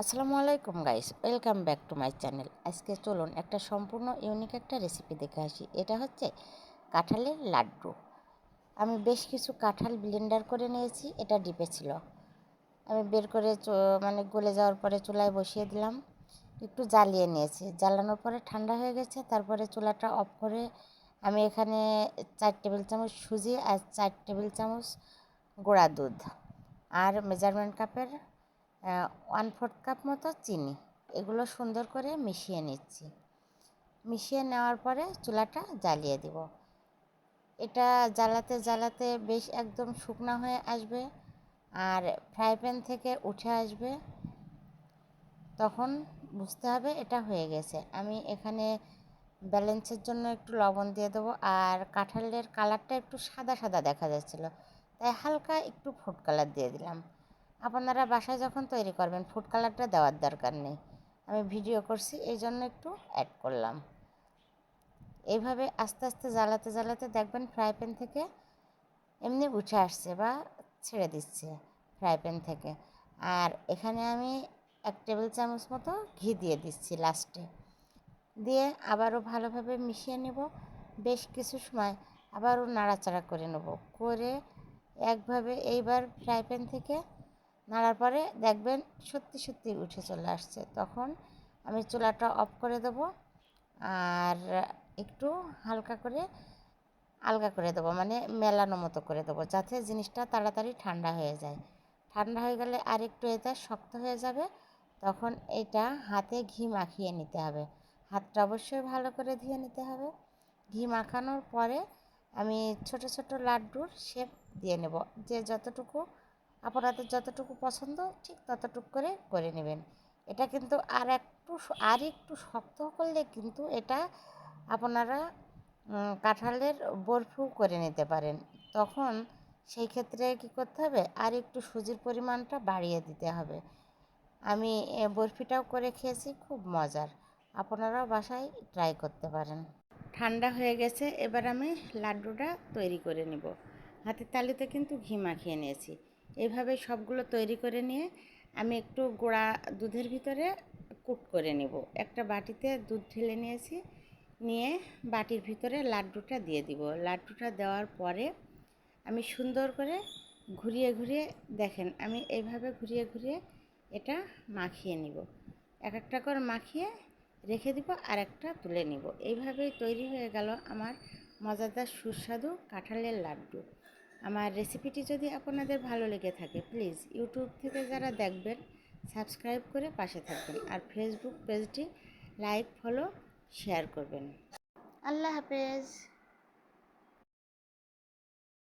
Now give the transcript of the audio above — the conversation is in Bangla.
আসসালামু আলাইকুম guys, welcome back to my channel. আজকে চলুন একটা সম্পূর্ণ ইউনিক একটা রেসিপি দেখে আসি। এটা হচ্ছে কাঁঠালের লাড্ডু। আমি বেশ কিছু কাঁঠাল ব্লেন্ডার করে নিয়েছি, এটা ডিপে ছিল। আমি বের করে মানে গলে যাওয়ার পরে চুলায় বসিয়ে দিলাম। একটু জ্বালিয়ে নিয়েছি। জ্বালানোর পরে ঠান্ডা হয়ে গেছে, তারপরে চুলাটা অফ করে আমি এখানে চার টেবিল চামচ সুজি আর চার টেবিল চামচ গোড়া দুধ। আর মেজারমেন্ট কাপের ওয়ান ফোর্থ কাপ মতো চিনি। এগুলো সুন্দর করে মিশিয়ে নিচ্ছি। মিশিয়ে নেওয়ার পরে চুলাটা জ্বালিয়ে দিব। এটা জ্বালাতে জ্বালাতে বেশ একদম শুকনো হয়ে আসবে আর ফ্রাই প্যান থেকে উঠে আসবে। তখন বুঝতে হবে এটা হয়ে গেছে। আমি এখানে ব্যালেন্সের জন্য একটু লবণ দিয়ে দেবো আর কাঁঠালের কালারটা একটু সাদা সাদা দেখা যাচ্ছিল। তাই হালকা একটু ফুড কালার দিয়ে দিলাম। আপনারা বাসায় যখন তৈরি করবেন ফুড কালারটা দেওয়ার দরকার নেই। আমি ভিডিও করছি এই জন্য একটু অ্যাড করলাম। এইভাবে আস্তে আস্তে জ্বালাতে জ্বালাতে দেখবেন ফ্রাই প্যান থেকে এমনি উঠে আসছে বা ছেড়ে দিচ্ছে ফ্রাই প্যান থেকে। আর এখানে আমি এক টেবিল চামচ মতো ঘি দিয়ে দিচ্ছি লাস্টে দিয়ে আবারও ভালোভাবে মিশিয়ে নেব। বেশ কিছু সময় আবারও নাড়াচাড়া করে নেব। করে একভাবে এইবার ফ্রাই প্যান থেকে নাড়ার পরে দেখবেন সত্যি সত্যি উঠে চলে আসছে। তখন আমি চুলাটা অফ করে দেবো আর একটু হালকা করে আলগা করে দেবো মানে মেলানো মতো করে দেবো যাতে জিনিসটা তাড়াতাড়ি ঠান্ডা হয়ে যায়। ঠান্ডা হয়ে গেলে আর একটু এটা শক্ত হয়ে যাবে, তখন এটা হাতে ঘি মাখিয়ে নিতে হবে। হাতটা অবশ্যই ভালো করে ধুয়ে নিতে হবে। ঘি মাখানোর পরে আমি ছোট ছোট লাড্ডুর শেপ দিয়ে নেব। যে যতটুকু আপনাদের যতটুকু পছন্দ, ঠিক ততটুকু করে করে নেবেন। এটা কিন্তু আর একটু আর একটু শক্ত করলে কিন্তু এটা আপনারা কাঁঠালের বরফিও করে নিতে পারেন। তখন সেই ক্ষেত্রে কী করতে হবে? আর একটু সুজির পরিমাণটা বাড়িয়ে দিতে হবে। আমি বরফিটাও করে খেয়েছি, খুব মজার। আপনারাও বাসায় ট্রাই করতে পারেন। ঠান্ডা হয়ে গেছে, এবার আমি লাড্ডুটা তৈরি করে নেব। হাতের তালিতে কিন্তু ঘি মাখিয়ে নিয়েছি। এইভাবে সবগুলো তৈরি করে নিয়ে আমি একটু গোড়া দুধের ভিতরে কুট করে নেব। একটা বাটিতে দুধ ঢেলে নিয়েছি, নিয়ে বাটির ভিতরে লাড্ডুটা দিয়ে দিব। লাড্ডুটা দেওয়ার পরে আমি সুন্দর করে ঘুরিয়ে ঘুরিয়ে, দেখেন আমি এইভাবে ঘুরিয়ে ঘুরিয়ে এটা মাখিয়ে নিব। এক একটা করে মাখিয়ে রেখে দিব, আর একটা তুলে নিব। এইভাবেই তৈরি হয়ে গেল আমার মজাদার সুস্বাদু কাঁঠালের লাড্ডু। আমার রেসিপিটি যদি আপনাদের ভালো লেগে থাকে প্লিজ ইউটিউব থেকে যারা দেখবেন সাবস্ক্রাইব করে পাশে থাকবেন আর ফেসবুক পেজটি লাইক ফলো শেয়ার করবেন। আল্লাহ হাফেজ।